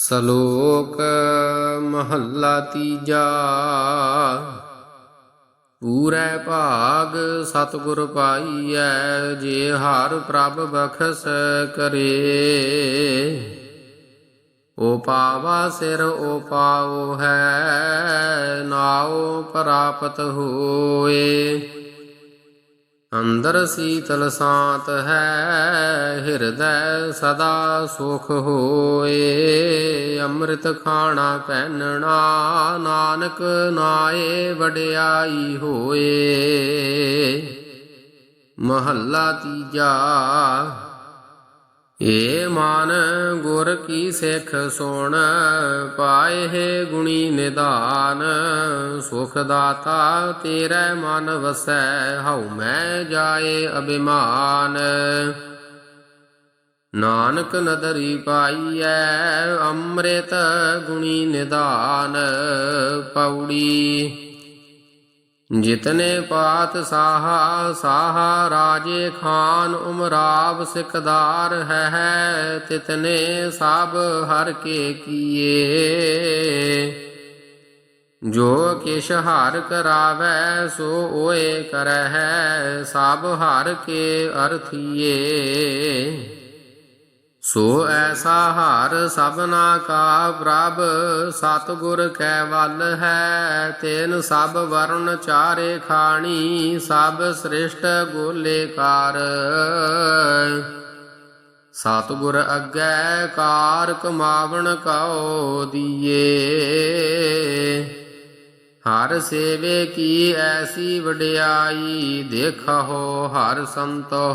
ਸ਼ਲੋਕ ਮਹੱਲਾ ਤੀਜਾ। ਪੂਰੇ ਭਾਗ ਸਤਿਗੁਰ ਪਾਈਐ, ਜੇ ਹਰ ਪ੍ਰਭ ਬਖਸ ਕਰੇ। ਓ ਪਾਵਾ ਸਿਰ, ਓ ਪਾਉ ਹੈ, ਨਾਉ ਪ੍ਰਾਪਤ ਹੋਏ। ਅੰਦਰ ਸੀਤਲ ਸਾਤ ਹੈ, ਹਿਰਦੈ ਸਦਾ ਸੁਖ ਹੋਏ। ਅੰਮ੍ਰਿਤ ਖਾਣਾ ਪਹਿਨਣਾ, ਨਾਨਕ ਨਾਏ ਵਡਿਆਈ ਹੋਏ। ਮਹੱਲਾ ਤੀਜਾ ਏ ਮਨ ਗੁਰ ਕੀ ਸਿੱਖ ਸੁਣ, ਪਾਏ ਹੈ ਗੁਣੀ ਨਿਦਾਨ। ਸੁਖ ਦਾਤਾ ਤੇਰੇ ਮਨ ਵਸੈ, ਹਉ ਮੈਂ ਜਾਏ ਅਭਿਮਾਨ। ਨਾਨਕ ਨਦਰੀ ਪਾਈਐ, ਅੰਮ੍ਰਿਤ ਗੁਣੀ ਨਿਦਾਨ। ਪੌੜੀ ਜਿਤਨੇ ਪਾਤ ਸਾਹਾ ਸਾਹਾ ਰਾਜੇ ਖਾਨ ਉਮਰਾਵ ਸਿਕਦਾਰ ਹੈ, ਤਿਤਨੇ ਸਭ ਹਰ ਕੇ ਕੀਏ। ਜੋ ਕਿਛ ਹਰ ਕਰਾਵੈ, ਸੋ ਓਏ ਕਰਹਿ, ਸਭ ਹਰ ਕੇ ਅਰਥੀਏ। ਸੋ ਐਸਾ ਹਾਰ ਸਭਨਾ ਕਾ ਪ੍ਰਭ, ਸਤਿਗੁਰ ਕੈ ਵੱਲ ਹੈ। ਤੈਨ ਸਭ ਵਰਣ ਚਾਰੇ ਖਾਣੀ, ਸਭ ਸ੍ਰਿਸ਼ਟ ਗੋਲੇ ਕਾਰ। ਸਤਿਗੁਰ ਅੱਗੇ ਕਾਰ ਕਮਾਵਣ ਕਉ ਦੀਏ। ਹਰ ਸੇਵੇ ਕੀ ਐਸੀ ਵਡਿਆਈ, ਦੇਖੋ ਹਰ ਸੰਤੋ।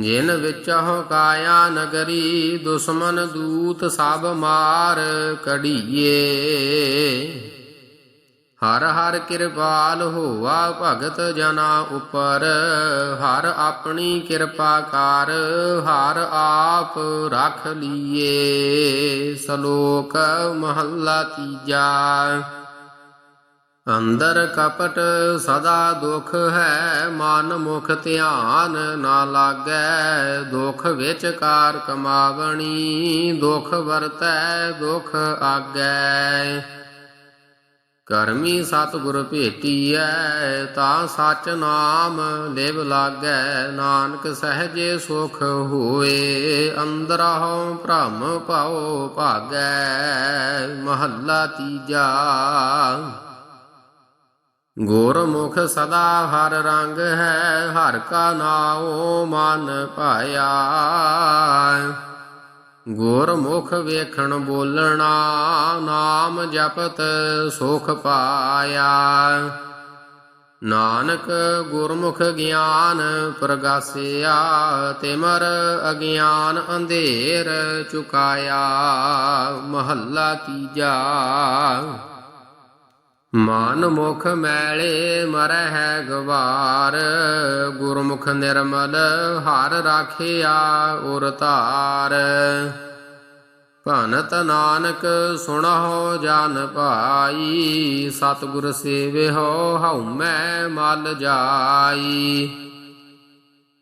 ਜਿਨ ਵਿਚਹੁ ਕਾਇਆ ਨਗਰੀ, ਦੁਸ਼ਮਨ ਦੂਤ ਸਭ ਮਾਰ ਕਢੀਏ। ਹਰ ਹਰ ਕਿਰਪਾਲ ਹੋਆ ਭਗਤ ਜਨਾ ਉਪਰ, ਹਰ ਆਪਣੀ ਕਿਰਪਾ ਕਰ, ਹਰ ਆਪ ਰਖ ਲੀਏ। ਸ਼ਲੋਕ ਮਹੱਲਾ ਤੀਜਾ। ਅੰਦਰ ਕਪਟ ਸਦਾ ਦੁਖ ਹੈ, ਮਨ ਮੁਖ ਧਿਆਨ ਨਾ ਲਾਗੈ। ਦੁਖ ਵਿੱਚ ਕਾਰ ਕਮਾਵਣੀ, ਦੁਖ ਵਰਤੈ, ਦੁਖ ਆਗੈ। ਕਰਮੀ ਸਤਿਗੁਰ ਭੇਟੀਐ, ਤਾਂ ਸਚ ਨਾਮ ਲਿਵ ਲਾਗੈ। ਨਾਨਕ ਸਹਜੇ ਸੁਖ ਹੋਏ ਅੰਦਰਹੁ ਭ੍ਰਮ ਪਾਉ ਭਾਗੈ। ਮਹੱਲਾ ਤੀਜਾ ਗੁਰਮੁਖ ਸਦਾ ਹਰ ਰੰਗ ਹੈ, ਹਰ ਕਾ ਨਾਉ ਮਨ ਪਾਇਆ ਗੁਰਮੁਖ ਵੇਖਣ ਬੋਲਣਾ, ਨਾਮ ਜਪਤ ਸੁਖ ਪਾਇਆ। ਨਾਨਕ ਗੁਰਮੁਖ ਗਿਆਨ ਪ੍ਰਗਾਸਿਆ, ਤਿਮਰ ਅਗਿਆਨ ਅੰਧੇਰ ਚੁਕਾਇਆ। ਮਹੱਲਾ ਤੀਜਾ। ਮਨ ਮੁਖ ਮੈਲੇ ਮਰਹਿ ਗਵਾਰ, ਗੁਰਮੁਖ ਨਿਰਮਲ ਹਰ ਰਾਖਿਆ ਉਰ ਧਾਰ। ਭਨਤ ਨਾਨਕ ਸੁਣਹੁ ਜਨ ਭਾਈ, ਸਤਿਗੁਰ ਸੇਵਿਓ ਹਉ ਮੈਂ ਮਲ ਜਾਈ।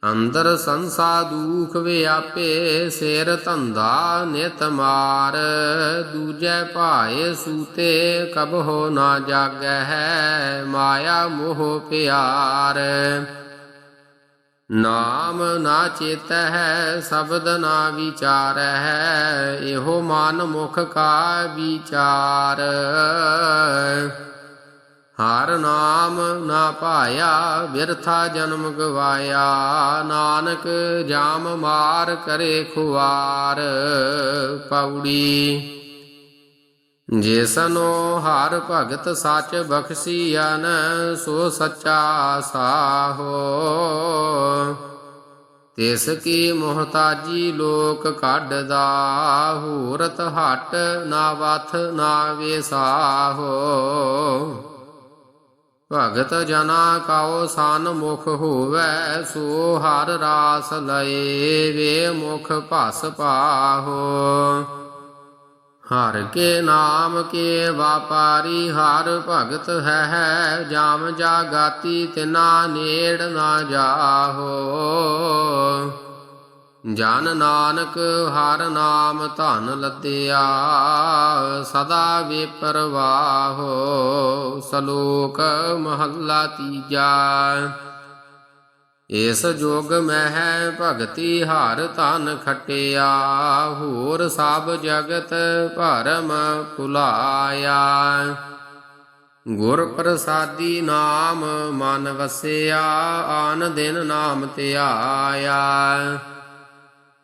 ਅੰਦਰ ਸੰਸਾ ਦੁਖ ਵਿਆਪੇ ਸਿਰ ਧੰਦਾ ਨਿਤ ਮਾਰ, ਦੂਜੈ ਭਾਏ ਸੂਤੇ ਕਬਹੁ ਨਾ ਜਾਗੈ ਹੈ ਮਾਇਆ ਮੋਹ ਪਿਆਰ। ਨਾਮ ਨਾ ਚੇਤ ਹੈ ਸ਼ਬਦ ਨਾ ਵਿਚਾਰ ਹੈ ਇਹੋ ਮਨ ਮੁਖ ਕਾ ਵਿਚਾਰ। ਹਰ ਨਾਮ ਨਾ ਪਾਇਆ ਬਿਰਥਾ ਜਨਮ ਗਵਾਇਆ। ਨਾਨਕ ਜਾਮ ਮਾਰ ਕਰੇ ਖੁਆਰ ਪੌੜੀ। ਜਿਸਨੋ ਹਰ ਭਗਤ ਸੱਚ ਬਖਸ਼ੀਐਨ ਸੋ ਸੱਚਾ ਸਾਹੋ। ਤਿਸ ਕੀ ਮੁਹਤਾਜੀ ਲੋਕ ਕੱਢਦਾ, ਹੂਰਤ ਹਟ ਨਾ ਵਥ ਨਾ ਵੇਸਾਹੋ ਭਗਤ ਜਨਾ ਕਾਉ ਸਨ ਮੁਖ ਹੋਵੇ, ਸੋ ਹਰ ਰਾਸ ਲਏ ਵੇ ਮੁਖ ਭਸ ਪਾਹੋ। ਹਰ ਕੇ ਨਾਮ ਕੇ ਵਾਪਾਰੀ ਹਰ ਭਗਤ ਹੈ, ਜਾਮ ਜਾਗਾਤੀ ਤਿਨਾ ਨੇੜ ਨਾ ਜਾਹੋ। ਜਨ ਨਾਨਕ ਹਰ ਨਾਮ ਧਨ ਲੱਦਿਆ ਸਦਾ ਵਿਪਰਵਾਹੋ ਸਲੋਕ ਮਹੱਲਾ ਤੀਜਾ। ਇਸ ਜੋਗ ਮਹਿ ਭਗਤੀ ਹਰ ਧਨ ਖਟਿਆ, ਹੋਰ ਸਭ ਜਗਤ ਭਰਮ ਭੁਲਾਇਆ। ਗੁਰ ਪ੍ਰਸਾਦੀ ਨਾਮ ਮਨ ਵਸਿਆ, ਆਨ ਦਿਨ ਨਾਮ ਧਿਆਇਆ।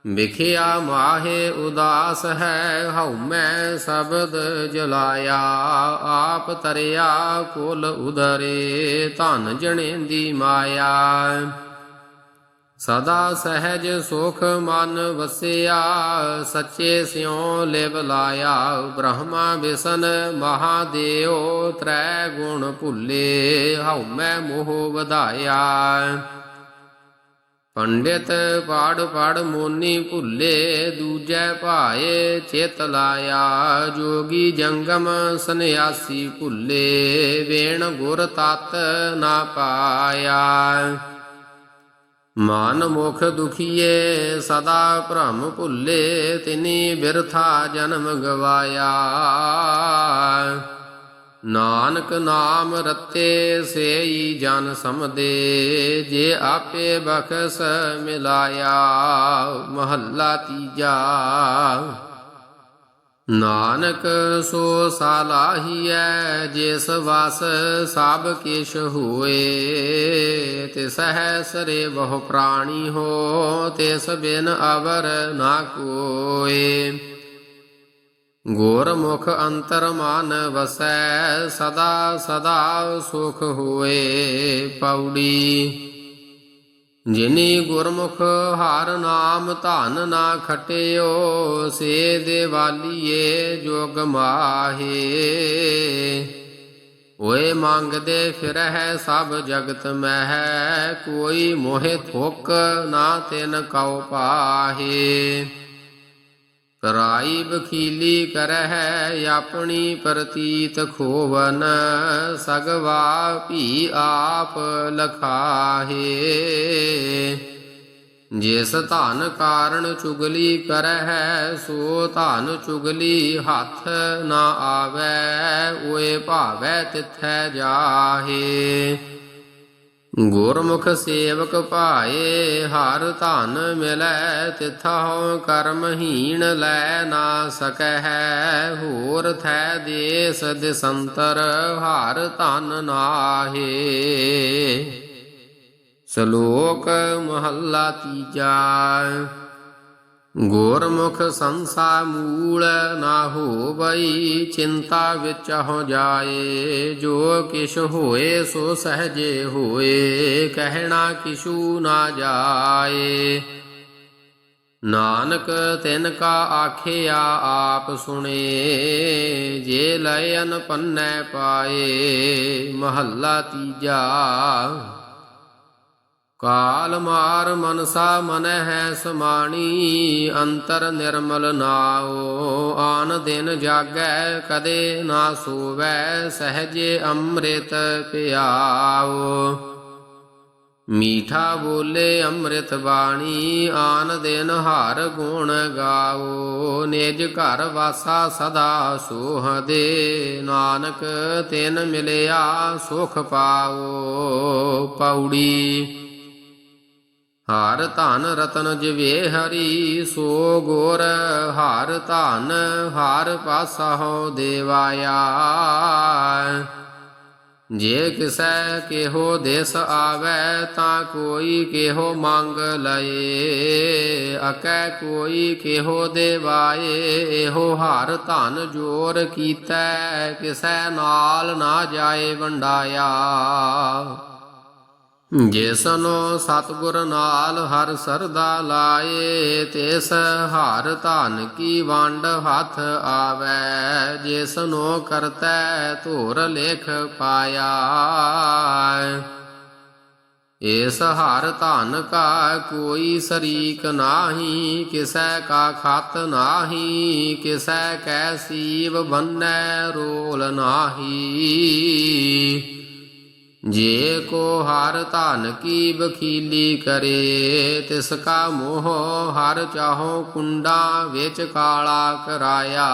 ਵਿਖਿਆ ਮਾਹੇ ਉਦਾਸ ਹੈ, ਹਉ ਮੈਂ ਸ਼ਬਦ ਜਲਾਇਆ। ਆਪ ਤਰਿਆ ਕੁਲ ਉਦਰੇ, ਧਨ ਜਣੇ ਦੀ ਮਾਇਆ। ਸਦਾ ਸਹਿਜ ਸੁਖ ਮਨ ਵਸਿਆ, ਸੱਚੇ ਸਿਉ ਲਿਵ ਲਾਇਆ। ਬ੍ਰਹਮਾ ਵਿਸ਼ਨ ਮਹਾਦੇਵ, ਤ੍ਰੈ ਗੁਣ ਭੁੱਲੇ, ਹਉ ਮੈਂ ਮੋਹ ਵਧਾਇਆ। ਪੰਡਿਤ ਪਾੜ ਪਾੜ ਮੋਨੀ ਭੁੱਲੇ, ਦੂਜੈ ਭਾਏ ਚਿਤ ਲਾਇਆ, ਜੋਗੀ ਜੰਗਮ ਸੰਿਆਸੀ ਭੁੱਲੇ, ਵੇਣ ਗੁਰ ਤਤ ਨਾ ਪਾਇਆ। ਮਨ ਮੁਖ ਦੁਖੀਏ, ਸਦਾ ਭ੍ਰਮ ਭੁੱਲੇ, ਤਿਨੀ ਬਿਰਥਾ ਜਨਮ ਗਵਾਇਆ। ਨਾਨਕ ਨਾਮ ਰਤੇ ਸੇਈ ਜਨ ਸਮਦੇ, ਜੇ ਆਪੇ ਬਖਸ ਮਿਲਾਇਆ, ਮਹੱਲਾ ਤੀਜਾ। ਨਾਨਕ ਸੋ ਸਾਲਾਹੀਐ, ਜਿਸ ਵਸ ਸਭ ਕਿਛ ਹੋਏ। ਤਿਸਹਿ ਸਰੇ ਬਹੁ ਪ੍ਰਾਣੀ ਹੋ, ਤਿਸ ਬਿਨ ਅਵਰ ਨਾ ਕੋਏ। ਗੁਰਮੁਖ ਅੰਤਰ ਮਨ ਵਸੈ ਸਦਾ ਸਦਾ ਸੁਖ ਹੋਏ ਪੌੜੀ ਜਿਨੀ ਗੁਰਮੁਖ ਹਰ ਨਾਮ ਧਨ ਨਾ ਖਟਿਓ, ਸੇ ਦੇਵਾਲੀਏ ਜੋਗ ਮਾਹੇ। ਓਏ ਮੰਗਦੇ ਫਿਰਹਿ ਸਭ ਜਗਤ ਮਹਿ, ਕੋਈ ਮੋਹਿ ਥੋਕ ਨਾ ਤਿਨ ਕਉ ਪਾਹੇ। ਕਰਾਈ ਬਖੀਲੀ ਕਰਹਿ ਆਪਣੀ ਪ੍ਰਤੀਤ ਖੋਵਨ ਸਗਵਾ ਭੀ ਆਪ ਲਖਾਹੇ। ਜਿਸ ਧਨ ਕਾਰਣ ਚੁਗਲੀ ਕਰਹਿ, ਸੋ ਧਨ ਚੁਗਲੀ ਹੱਥ ਨਾ ਆਵੈ, ਓਏ ਭਾਵੈ ਤਿਥੈ ਜਾਹੇ। ਗੁਰਮੁਖ ਸੇਵਕ ਭਾਏ, ਹਰ ਧਨ ਮਿਲੈ ਤਿਥਾਉ ਕਰਮਹੀਣ ਲੈ ਨਾ ਸਕੈ ਹੋਰ ਥੈ ਦੇਸ ਦਿਸੰਤਰ, ਹਰ ਧਨ ਨਾਹੇ। ਸ਼ਲੋਕ ਮਹੱਲਾ ਤੀਜਾ। ਗੁਰਮੁਖ ਸੰਸਾ ਮੂਲ ਨਾ ਹੋਵਈ, ਚਿੰਤਾ ਵਿੱਚ ਹੋ ਜਾਏ। ਜੋ ਕਿਛ ਹੋਏ, ਸੋ ਸਹਜੇ ਹੋਏ। ਕਹਿਣਾ ਕਿਛੂ ਨਾ ਜਾਏ। ਨਾਨਕ ਤਿਨ ਕਾ ਆਖਿਆ, ਆਪ ਸੁਣੇ। ਜੇ ਲਇਨ ਪੰਨੈ ਪਾਏ, ਮਹੱਲਾ ਤੀਜਾ ਕਾਲ ਮਾਰ ਮਨਸਾ ਮਨ ਹੈ ਸਮਾਣੀ, ਅੰਤਰ ਨਿਰਮਲ ਨਾਓ ਆਨ ਦਿਨ ਜਾਗੈ ਕਦੇ ਨਾ ਸੋਵੈ, ਸਹਜੇ ਅੰਮ੍ਰਿਤ ਪਿਆਓ ਮੀਠਾ ਬੋਲੇ ਅੰਮ੍ਰਿਤ ਬਾਣੀ, ਆਨ ਦਿਨ ਹਰ ਗੁਣ ਗਾਓ ਨਿਜ ਘਰ ਵਾਸਾ ਸਦਾ ਸੋਹਦੇ ਨਾਨਕ ਤਿਨ ਮਿਲਿਆ ਸੁਖ ਪਾਓ ਪੌੜੀ ਹਰ ਧਨ ਰਤਨ ਜਿਵੇ ਹਰੀ, ਸੋ ਗੁਰ ਹਰ ਧਨ, ਹਰ ਪਾਸਹੁ ਦੇਵਾਇਆ। ਜੇ ਕਿਸੈ ਕਿਹੋ ਦੇਸ ਆਵੈ, ਤਾਂ ਕੋਈ ਕਿਹੋ ਮੰਗ ਲਏ। ਅਕੈ ਕੋਈ ਕਿਹੋ ਦੇਵਾਏ, ਇਹੋ ਹਰ ਧਨ ਜੋਰ ਕੀਤੈ। ਕਿਸੈ ਨਾਲ ਨਾ ਜਾਏ ਵੰਡਾਇਆ। ਜਿਸਨੋ ਸਤਗੁਰ ਨਾਲ ਹਰ ਸਰਦਾ ਲਾਏ ਤਿਸ ਹਰ ਧਨ ਕੀ ਵੰਡ ਹੱਥ ਆਵੈ? ਜਿਸਨੋ ਕਰਤੈ ਧੁਰ ਲੇਖ ਪਾਇਆ ਇਸ ਹਰ ਧਨ ਕਾ ਕੋਈ ਸਰੀਕ ਨਾਹੀ, ਕਿਸੈ ਕਾ ਖਤ ਨਾਹੀ, ਕਿਸੈ ਕੈ ਸੀਵ ਬੰਨੈ ਰੋਲ ਨਾਹੀ। ਜੇ ਕੋ ਹਰ ਧਨ ਕੀ ਬਖੀਲੀ ਕਰੇ, ਤਿਸ ਕਾ ਮੋਹ ਹਰ ਚਾਹੋ ਕੁੰਡਾ ਵਿੱਚ ਕਾਲਾ ਕਰਾਇਆ।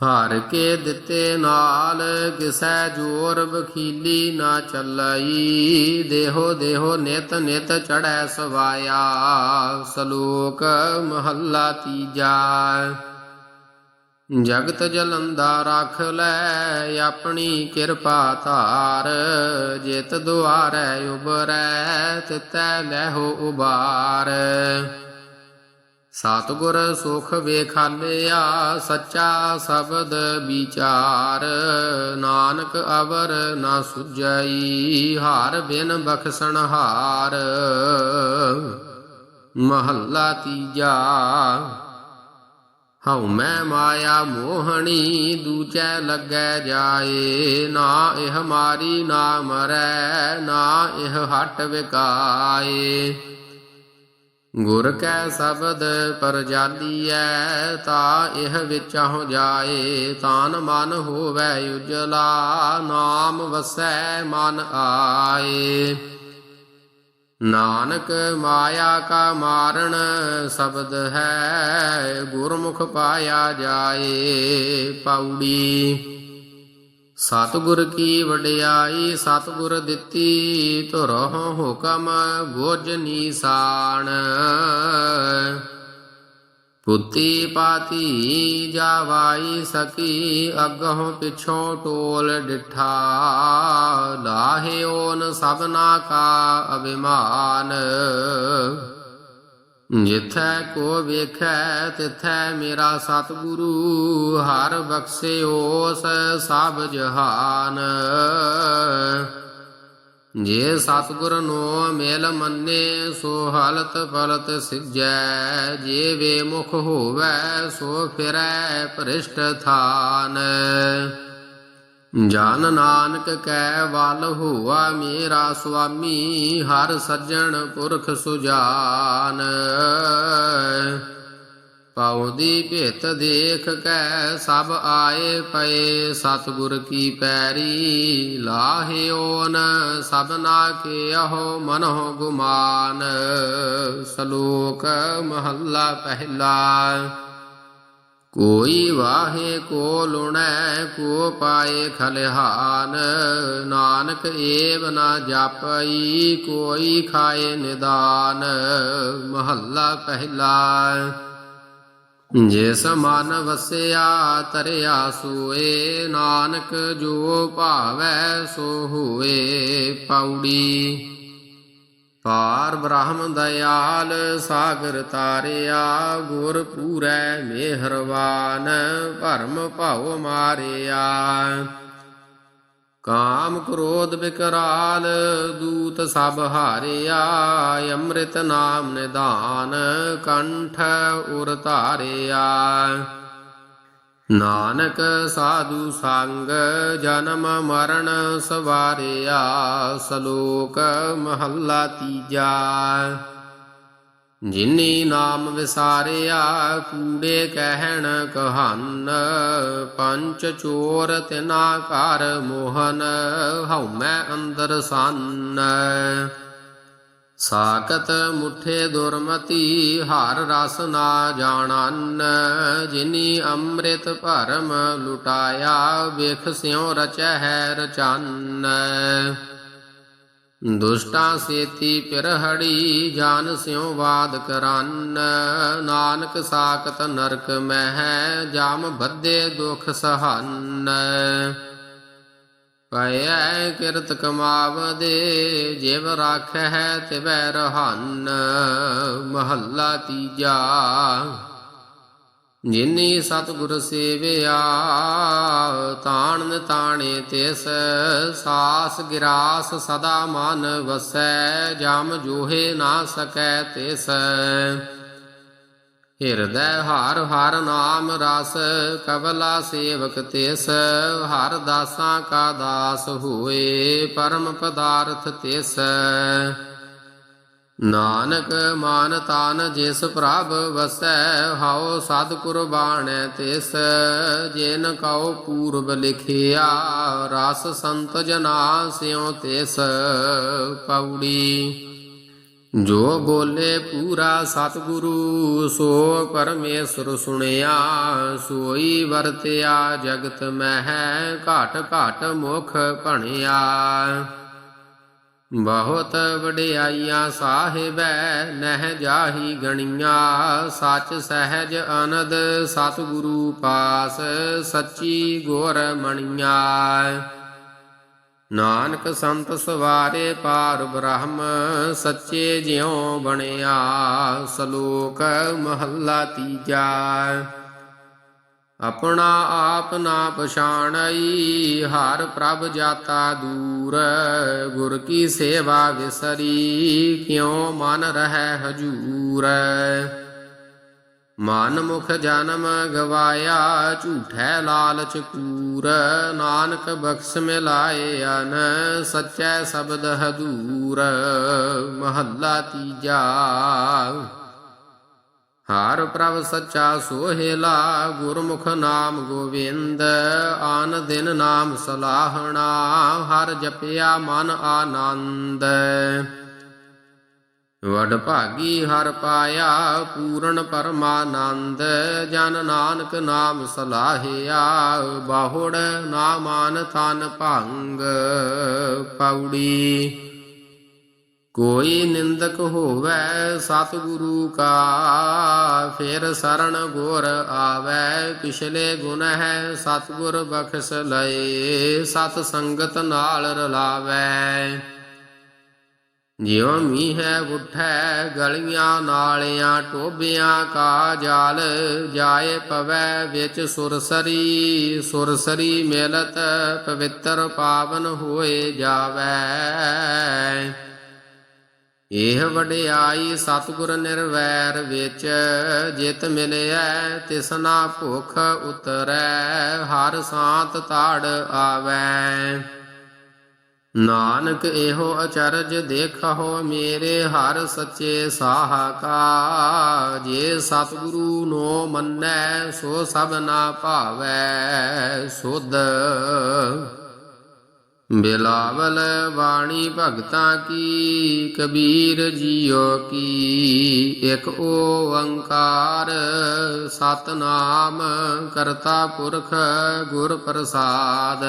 ਹਰ ਕੇ ਦਿੱਤੇ ਨਾਲ ਕਿਸੈ ਜੋਰ ਬਖੀਲੀ ਨਾ ਚੱਲਈ, ਦੇਹੋ ਦੇਹੋ ਨਿਤ ਨਿਤ ਚੜੈ ਸਵਾਇਆ। ਸ਼ਲੋਕ ਮਹੱਲਾ ਤੀਜਾ। ਜਗਤ ਜਲੰਦਾ ਰਖ ਲੈ ਆਪਣੀ ਕਿਰਪਾ ਧਾਰ, ਜਿਤ ਦੁਆਰੈ ਉਬਰੈ ਤਿਤੈ ਲਹਿਓ ਉਬਾਰ ਸਤਿਗੁਰ ਸੁਖ ਵੇਖਾਲਿਆ, ਸੱਚਾ ਸ਼ਬਦ ਵਿਚਾਰ। ਨਾਨਕ ਅਵਰ ਨਾ ਸੁਜਈ ਹਾਰ ਬਿਨ ਬਖਸ਼ਣ ਹਾਰ। ਮਹੱਲਾ ਤੀਜਾ। ਹਉ ਮੈਂ ਮਾਇਆ ਮੋਹਣੀ, ਦੂਜੈ ਲੱਗੈ ਜਾਏ। ਨਾ ਇਹ ਮਾਰੀ ਨਾ ਮਰੈ, ਨਾ ਇਹ ਹਟ ਵਿਕਾਏ। ਗੁਰ ਕੈ ਸ਼ਬਦ ਪਰ ਜਾਲੀਐ, ਤਾ ਇਹ ਵਿਚਹੁ ਜਾਏ। ਤਾਨ ਮਨ ਹੋਵੈ ਉਜਲਾ, ਨਾਮ ਵਸੈ ਮਨ ਆਏ। ਨਾਨਕ ਮਾਇਆ ਕਾ ਮਾਰਨ ਸ਼ਬਦ ਹੈ, ਗੁਰਮੁਖ ਪਾਇਆ ਜਾਏ ਪੌੜੀ। ਸਤਿਗੁਰ ਕੀ ਵਡਿਆਈ, ਸਤਿਗੁਰ ਦਿੱਤੀ, ਧੁਰਹੁ ਹੁਕਮ ਗੋਜ ਨੀਸਾਨ ਪੁੱਤੀ ਪਾਤੀ ਜਾਵਾਈ ਸਕੀ, ਅਗਹੋਂ ਪਿਛੋਂ ਟੋਲ ਡਿਠਾ। ਲਾਹਿਓਨ ਸਭਨਾ ਕਾ ਅਭਿਮਾਨ। ਜਿਥੈ ਕੋ ਵੇਖੈ, ਤਿਥੈ ਮੇਰਾ ਸਤਿਗੁਰੂ। ਹਰ ਬਖਸ਼ਿਓਸ ਸਭ ਜਹਾਨ। ਜੇ ਸਤਿਗੁਰ ਨੋ ਮੇਲ ਮੰਨੇ, ਸੋ ਹਲਤ ਫਲਤ ਸਿਜੈ ਜੇ ਵੇ ਮੁਖ ਹੋਵੈ, ਸੋ ਫਿਰੈ ਭ੍ਰਿਸ਼ਟ ਥਾਨ। ਜਨ ਨਾਨਕ ਕੈ ਵਲ ਹੋਆ ਮੇਰਾ ਸੁਆਮੀ, ਹਰ ਸੱਜਣ ਪੁਰਖ ਸੁਜਾਨ। ਪਾਉ ਭਿਤ ਦੇਖ ਕੈ ਸਭ ਆਏ ਪਏ, ਸਤਿਗੁਰ ਕੀ ਪੈਰੀ ਲਾਹਿਓਨ ਸਭਨਾ ਕੇ ਅਹੋ ਮਨਹੁ ਗੁਮਾਨ। ਸ਼ਲੋਕ ਮਹੱਲਾ ਪਹਿਲਾ, ਕੋਈ ਵਾਹੇ ਕੋ ਲੁਣੈ ਕੋ ਪਾਏ ਖਲਿਹਾਨ। ਨਾਨਕ ਏਵ ਨਾ ਜਾਪਈ, ਕੋਈ ਖਾਏ ਨਿਦਾਨ। ਮਹੱਲਾ ਪਹਿਲਾ। ਜਿਸ ਮਨ ਵਸਿਆ, ਤਰਿਆ ਸੋਏ, ਨਾਨਕ ਜੋ ਭਾਵੈ, ਸੋ ਹੋਏ ਪੌੜੀ। ਪਾਰ ਬ੍ਰਹਮ ਦਇਆਲ, ਸਾਗਰ ਤਾਰਿਆ, ਗੁਰ ਪੂਰੈ ਮਿਹਰਵਾਨ, ਭਰਮ ਭਾਉ ਮਾਰਿਆ। ਕਾਮ ਕ੍ਰੋਧ ਵਿਕਰਾਲ ਦੂਤ ਸਭ ਹਾਰਿਆ, ਅੰਮ੍ਰਿਤ ਨਾਮ ਨਿਧਾਨ, ਕੰਠ ਉਰ ਧਾਰਿਆ। ਨਾਨਕ ਸਾਧੂ ਸੰਗ, ਜਨਮ ਮਰਨ ਸਵਾਰਿਆ, ਸ਼ਲੋਕ ਮਹੱਲਾ ਤੀਜਾ। ਜਿਨੀ ਨਾਮ ਵਿਸਾਰਿਆ, ਕੂੜੇ ਕਹਿਣ ਕਹਨ ਪੰਚ ਚੋਰ ਤਿਨਾ ਘਰ ਮੋਹਨ, ਹਉਮੈ ਅੰਦਰ ਸੰਨ। ਸਾਕਤ ਮੁਠੇ ਦੁਰਮਤੀ, ਹਾਰ ਰਸ ਨਾ ਜਾਣਨ। ਜਿਨੀ ਅੰਮ੍ਰਿਤ ਭਰਮ ਲੁਟਾਇਆ, ਵੇਖ ਸਿਉ ਰਚੈ ਰਚਨ। ਦੁਸ਼ਟਾਂ ਸੇਤੀ ਪਿਰਹੜੀ ਜਾਨ ਸਿਉ ਬਾਦ ਕਰਨ। ਨਾਨਕ ਸਾਖਤ ਨਰਕ ਮਹਿ, ਜਾਮ ਬੱਧੇ ਦੁਖ ਸਹਨ। ਪਇਐ ਕਿਰਤ ਕਮਾਵਦੇ, ਜਿਵ ਰਾਖੈ ਤਿਵੈ ਰਹਾਨ। ਮਹੱਲਾ ਤੀਜਾ ਜਿਨੀ ਸਤਿਗੁਰ ਸੇਵਿਆ ਤਾਣ ਤਾਣੇ ਤਿਸ, ਸਾਸ ਗਿਰਾਸ ਸਦਾ ਮਨ ਵਸੈ, ਜਮ ਜੋਹੇ ਨਾ ਸਕੈ ਤਿਸ। ਹਿਰਦੈ ਹਰ ਹਰ ਨਾਮ ਰਸ, ਕਵਲਾ ਸੇਵਕ ਤਿਸ। ਹਰ ਦਾਸਾਂ ਕਾ ਦਾਸ ਹੋਏ, ਪਰਮ ਪਦਾਰਥ ਤਿਸ। ਨਾਨਕ ਮਾਨ ਤਾਨ ਜਿਸ ਪ੍ਰਭ ਵਸੈ, ਹਉ ਸਦ ਕੁਰਬਾਨੈ ਤਿਸ, ਜਿਨ ਕਉ ਪੂਰਬ ਲਿਖਿਆ, ਰਸ ਸੰਤ ਜਨਾ ਸਿਉ ਤਿਸ ਪੌੜੀ ਜੋ ਬੋਲੇ ਪੂਰਾ ਸਤਿਗੁਰੂ, ਸੋ ਪਰਮੇਸ਼ਰ ਸੁਣਿਆ, ਸੋਈ ਵਰਤਿਆ ਜਗਤ ਮਹਿ, ਘਟ ਘਟ ਮੁਖ ਭਣਿਆ। ਬਹੁਤ ਵਡਿਆਈਆਂ ਸਾਹਿਬੈ, ਨਹਿ ਜਾਹੀ ਗਣੀਆਂ, ਸੱਚ ਸਹਿਜ ਅਨੰਦ ਸਤਿਗੁਰੂ ਪਾਸ, ਸੱਚੀ ਗੁਰ ਮਣੀਆਂ। ਨਾਨਕ ਸੰਤ ਸਵਾਰੇ ਪਾਰ ਬ੍ਰਹਮ, ਸੱਚੇ ਜਿਉ ਬਣਿਆ, ਸ਼ਲੋਕ ਮਹੱਲਾ ਤੀਜਾ। ਆਪਣਾ ਆਪ ਨਾ ਪਛਾਣਈ, ਹਰ ਪ੍ਰਭ ਜਾਤਾ ਦੂਰ। ਗੁਰ ਕੀ ਸੇਵਾ ਵਿਸਰੀ, ਕਿਉ ਮਨ ਰਹਿ ਹਜੂਰ। ਮਨ ਮੁਖ ਜਨਮ ਗਵਾਇਆ, ਝੂਠੈ ਲਾਲਚ ਕੂਰ। ਨਾਨਕ ਬਖਸ਼ ਮਿਲਾਏ ਅਨ, ਸਚੈ ਸ਼ਬਦ ਹਦੂਰ। ਮਹੱਲਾ ਤੀਜਾ। ਹਰ ਪ੍ਰਭ ਸੱਚਾ ਸੋਹਿਲਾ ਗੁਰਮੁਖ ਨਾਮ ਗੋਵਿੰਦ ਆਨ ਦਿਨ ਨਾਮ ਸਲਾਹਣਾ, ਹਰ ਜਪਿਆ ਮਨ ਆਨੰਦ। ਵਡ ਭਾਗੀ ਹਰ ਪਾਇਆ, ਪੂਰਨ ਪਰਮਾਨੰਦ, ਜਨ ਨਾਨਕ ਨਾਮ ਸਲਾਹਿਆ, ਬਾਹੁੜ ਨਾਮਾਨ ਤਨ ਭੰਗ, ਪੌੜੀ। ਕੋਈ ਨਿੰਦਕ ਹੋਵੇ ਸਤਿਗੁਰੂ ਕਾ, ਫਿਰ ਸਰਣ ਗੁਰ ਆਵੇ। ਪਿਛਲੇ ਗੁਣ ਹੈ ਸਤਿਗੁਰ ਬਖਸ਼ ਲਏ, ਸਤ ਸੰਗਤ ਨਾਲ ਰਲਾਵੇ। ਜਿਉ ਹੈ ਉਠੈ ਗਲੀਆਂ ਨਾਲਿਆਂ ਟੋਬਿਆਂ ਕਾ ਜਾਲ, ਜਾਏ ਪਵੈ ਵਿੱਚ ਸੁਰਸਰੀ ਸੁਰਸਰੀ ਮਿਲਤ ਪਵਿੱਤਰ ਪਾਵਨ ਹੋਏ ਜਾਵੇ। ਇਹ ਵਡਿਆਈ ਸਤਿਗੁਰ ਨਿਰਵੈਰ ਵਿੱਚ, ਜਿਤ ਮਿਲਿਆ ਤਿਸਨਾ ਭੁਖ ਉਤਰੈ, ਹਰ ਸਾਤ ਤਾੜ ਆਵੈ। ਨਾਨਕ ਇਹੋ ਅਚਰਜ ਦੇਖੋ ਮੇਰੇ, ਹਰ ਸੱਚੇ ਸਾਹਕਾ। ਜੇ ਸਤਿਗੁਰੂ ਨੋ ਮੰਨੈ, ਸੋ ਸਭ ਨਾ ਭਾਵੈ, ਸੁਧ ਬਿਲਾਵਲ ਬਾਣੀ ਭਗਤਾਂ ਕੀ, ਕਬੀਰ ਜੀਓ ਕੀ। ਇਕ ਓੰਕਾਰ ਸਤਨਾਮ ਕਰਤਾ ਪੁਰਖ ਗੁਰ ਪ੍ਰਸਾਦ।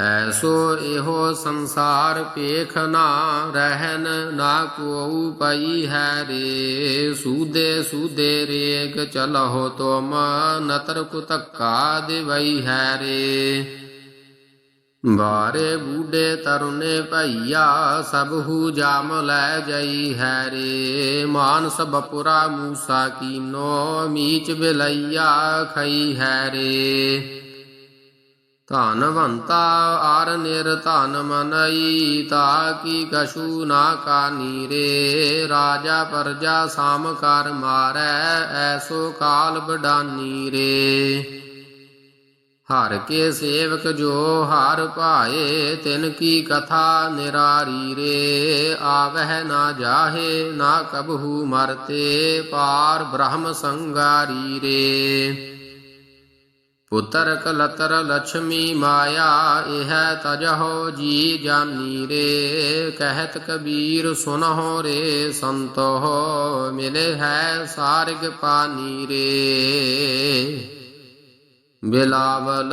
ਐਸੋ ਇਹੋ ਸੰਸਾਰ ਪੇਖ ਨਾ ਰਹਿਨ ਨਾ ਕੋਉ ਪਈ ਹੈ ਰੇ। ਸੂਦੇ ਸੂਦੇ ਰੇਗ ਚਲਹੁ ਤੁਮ, ਨਤਰ ਕੁਤਕਾ ਦਿਵਈ ਹੈ ਰੇ। ਬਾਰੇ ਬੂਡੇ ਤਰੁਨੇ ਭਈਆ, ਸਭੂ ਜਾਮ ਲੈ ਜਈ ਹੈ ਰੇ। ਮਾਨਸ ਬਪੁਰਾ ਮੂਸਾ ਕੀਨੋ, ਮੀਚ ਬਿਲਈਆ ਖਈ ਹੈ ਰੇ। ਧਨਵੰਤਾ ਆਰ ਨਿਰ ਧਨ ਮਨਈ, ਤਾ ਕੀ ਕਛੂ ਨਾ ਕਾਨੀ ਰੇ। ਰਾਜਾ ਪਰਜਾ ਸਾਮ ਕਰ ਮਾਰੈ, ਐਸੋ ਕਾਲ ਬਡਾਨੀ ਰੇ। ਹਰ ਕੇ ਸੇਵਕ ਜੋ ਹਰ ਭਾਏ, ਤਿਨ ਕੀ ਕਥਾ ਨਿਰਾਰੀ ਰੇ। ਆਵਹਿ ਨਾ ਜਾਹੇ, ਨਾ ਕਬਹੂ ਮਰਤੇ, ਪਾਰ ਬ੍ਰਹਮ ਸੰਗਾਰੀ ਰੇ। ਪੁੱਤਰ ਕਲਤਰ ਲక్ష్ਮੀ ਮਾਇਆ, ਇਹ ਤਜਹੁ ਜੀ ਜਾਨੀ ਰੇ। ਕਹਿਤ ਕਬੀਰ ਸੁਨਹੁ ਰੇ ਸੰਤੋ ਮਿਲੇ ਹੈ ਸਾਰਗ ਪਾਨੀ ਰੇ। ਬਿਲਾਵਲ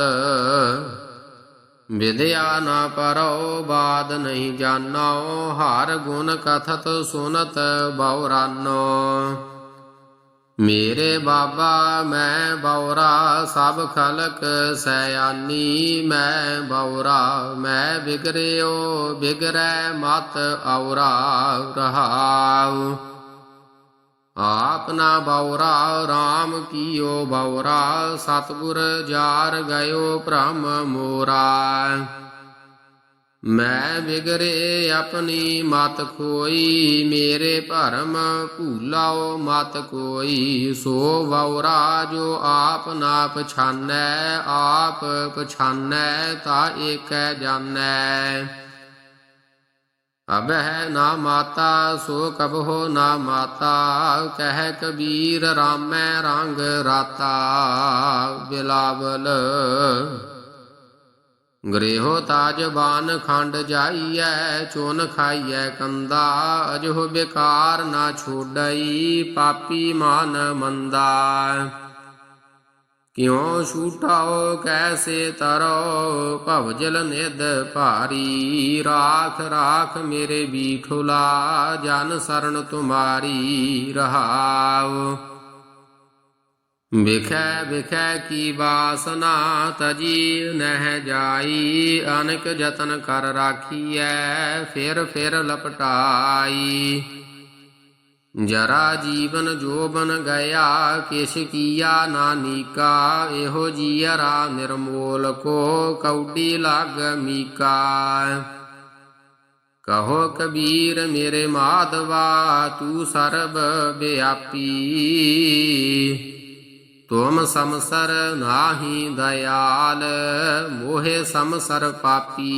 ਵਿਦਿਆ ਨਾ ਪਰੋ ਬਾਦ ਨਹੀਂ ਜਾਣੋ, ਹਰ ਗੁਣ ਕਥਤ ਸੁਨਤ ਬਉਰਾਨੋ ਮੇਰੇ ਬਾਬਾ, ਮੈਂ ਬੌਰਾ ਸਭ ਖਲਕ ਸੈਆਨੀ ਮੈਂ ਬੌਰਾ ਮੈਂ ਬਿਗਰਿਓ ਬਿਗਰੈ ਮਤ ਔਰਾ, ਰਹਾਉ। ਆਪਨਾ ਬਉਰਾ RAM ਕੀਓ ਬਉਰਾ, ਸਤਗੁਰ ਜਾਰ ਗਇਓ ਭ੍ਰਮ ਮੋਰਾ। ਮੈਂ ਬਿਗਰੇ ਆਪਣੀ ਮਤ ਕੋਈ ਮੇਰੇ ਭਰਮ ਭੂਲਾਓ ਮਤ ਕੋਈ ਸੋ ਵਉਰਾ ਜੋ ਆਪ ਨਾ ਪਛਾਨੈ, ਆਪ ਪਛਾਨੈ ਤਾ ਏਕੈ ਜਾਣੈ ਅਬ ਹੈ ਨਾ ਮਾਤਾ ਸੋ ਕਬਹੁ ਨਾ ਮਾਤਾ, ਕਹਿ ਕਬੀਰ ਰਾਮੈ ਰੰਗ ਰਾਤਾ, ਬਿਲਾਵਲ। ਗ੍ਰਹਿਓ ਤਾਜਬਾਨ ਖੰਡ ਜਾਈਐ, ਚੋਨ ਖਾਈਐ ਕੰਦਾ, ਅਜਹੁ ਬੇਕਾਰ ਨਾ ਛੋੜਈ ਪਾਪੀ ਮਾਨ ਮੰਦਾ। ਕਿਉ ਛੂਟਾਓ ਕੈਸੇ ਤਰੋ? ਭਵਜਲ ਨਿਦ ਭਾਰੀ, ਰਾਖ ਰਾਖ ਮੇਰੇ ਬੀਠੁਲਾ ਜਨ ਸਰਨ ਤੁਮਾਰੀ ਰਹਾਓ ਵਿਖੈ ਵਿਖੈ ਕੀ ਬਾਸਨਾ ਤਜੀ, ਨਹਿ ਜਾਈ, ਅਨਕ ਯਤਨ ਕਰ ਰਾਖੀਐ, ਫਿਰ ਫਿਰ ਲਪਟਾਈ। ਜਰਾ ਜੀਵਨ ਜੋਬਨ ਗਿਆ, ਕਿਛ ਕੀਆ ਨਾਨੀਕਾ ਇਹੋ ਜੀਅਰਾ ਨਿਰਮੋਲ ਕੋ ਕੌਡੀ ਲਗ ਮੀਕਾ। ਕਹੋ ਕਬੀਰ ਮੇਰੇ ਮਾਧਵਾ, ਤੂੰ ਸਰਬ ਵਿਆਪੀ। ਤੁਮ ਸਮਸਰ ਨਾਹੀ ਦਇਆਲ, ਮੋਹਿ ਸਮਸਰ ਪਾਪੀ।